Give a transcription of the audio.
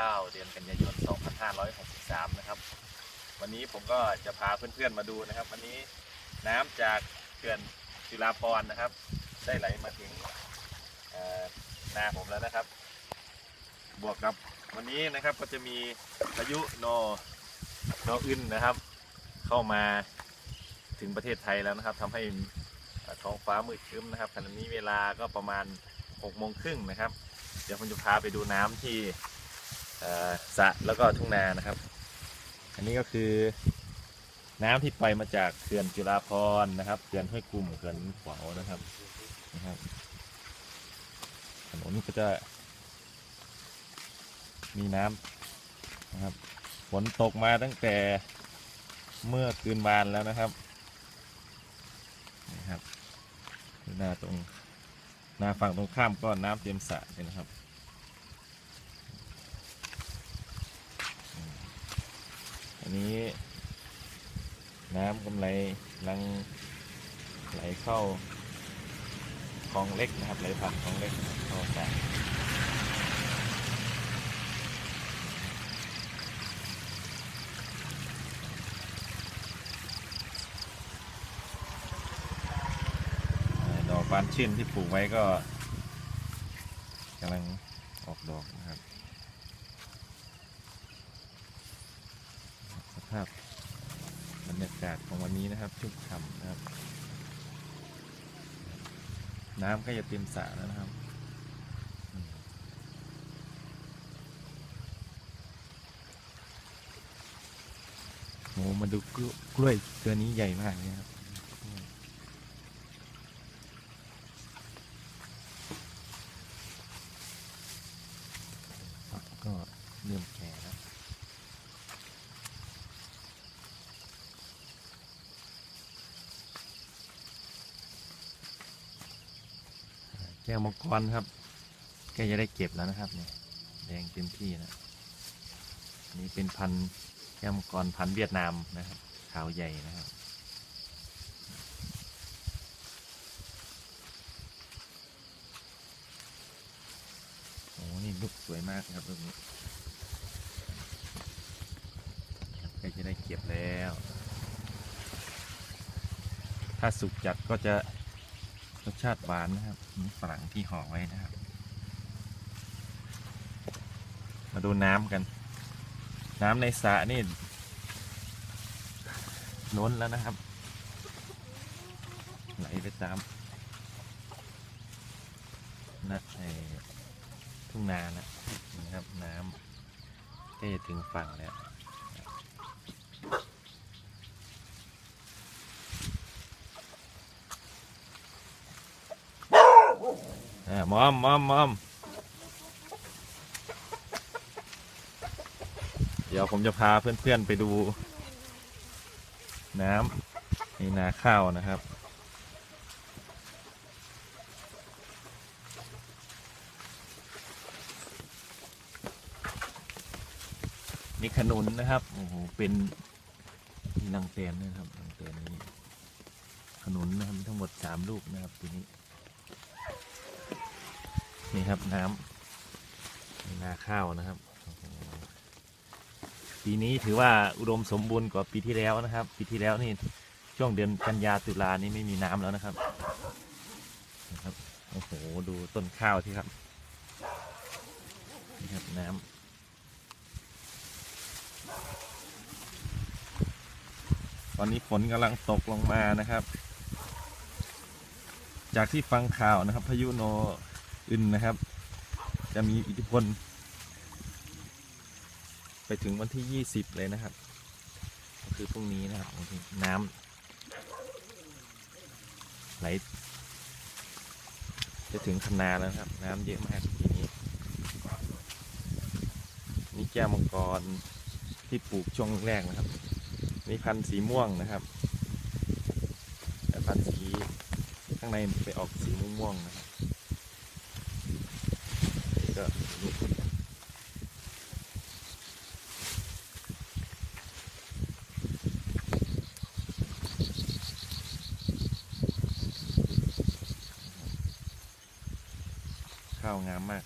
9 เดือนกันยายน 2563 นะครับ วันนี้ผมก็จะพาเพื่อนๆมาดูนะครับ วันนี้น้ำจากเขื่อนจุฬาภรณ์นะครับ ได้ไหลมาถึงนาผมแล้วนะครับ บวกกับวันนี้นะครับก็จะมีพายุโนโนอึนนะครับ เข้ามาถึงประเทศไทยแล้วนะครับทำให้ท้องฟ้ามืดครึ้มนะครับขณะนี้เวลาก็ประมาณ6โมงครึ่งนะครับ เดี๋ยวผมจะพาไปดูน้ำที่ สระแล้วก็ทุ่งนานะครับ อันนี้ก็คือน้ำที่ปล่อยมาจากเขื่อนจุฬาภรณ์นะครับเขื่อนห้วยกลุ่มเขื่อนขวาวนะครับนะครับถนนก็จะ มีน้ำนะครับฝนตกมาตั้งแต่เมื่อคืนวานแล้วนะครับนี่ครับหน้าตรงหน้าฝั่งตรงข้ามก็น้ำเต็มสระเลยนะครับอืม อันนี้ น้ำกำไรลังไหลเข้าคลองเล็กนะครับ ไหลผ่านคลองเล็กเข้าสระเอ่อดอกบานชื่นที่ปลูกไว้ก็กำลังออกดอกนะครับสภาพบรรยากาศของวันนี้นะครับชุ่มฉ่ำนะครับ น้ำก็จะเต็มสระแล้วนะครับอืมโหมาดูกล้วยตัวนี้ใหญ่มากเลยครับกก็เริ่มแก่แล้ว แก้วมังกรครับใกล้จะได้เก็บแล้วนะครับเนี่ยแดงเต็มที่นะนี่เป็นพันธุ์แก้วมังกรพันธุ์เวียดนามนะครับขาวใหญ่นะครับโอ้นี่ลูกสวยมากครับลูกนี้ครับใกล้จะได้เก็บแล้ว ถ้าสุกจัดก็จะ รสชาติหวานนะครับนี่ฝรั่งที่ห่อไว้นะครับ มาดูน้ำกัน น้ำในสระนี่ล้นแล้วนะครับ ไหลไปตามนะไอ้ทุ่งนานะนะครับน้ำใกล้จะถึงฝั่งแล้ว มอมมอมมอมเดี๋ยวผมจะพาเพื่อนๆไปดู น้ำในนาข้าวนะครับ นี่ขนุนนะครับ โอ้โห เป็นมีรังเตนด้วยนะครับรังเตนนี้ขนุนนะครับมีทั้งหมดสามลูกนะครับทีนี้ นี่ครับน้ำนาข้าวนะครับ ปีนี้ถือว่าอุดมสมบูรณ์กว่าปีที่แล้วนะครับ ปีที่แล้วนี่ช่วงเดือนกันยาตุลานี่ไม่มีน้ำแล้วนะครับนะครับโอ้โหดูต้นข้าวที่ครับนี่ครับน้ำตอนนี้ฝนกำลังตกลงมานะครับ จากที่ฟังข่าวนะครับ พายุโน อื่นนะครับ จะมีอิทธิพล ไปถึงวันที่ 20 เลยนะครับก็คือพรุ่งนี้นะครับน้ำไหลจะถึงคันนาแล้วนะครับ น้ำเยอะมากทีนี้ นี่แก้วมังกรที่ปลูกช่วงแรกนะครับนี่พันธุ์สีม่วงนะครับแต่พันธุ์สีข้างในไปออกสีม่วงๆนะครับ ก็ข้าวงามมาก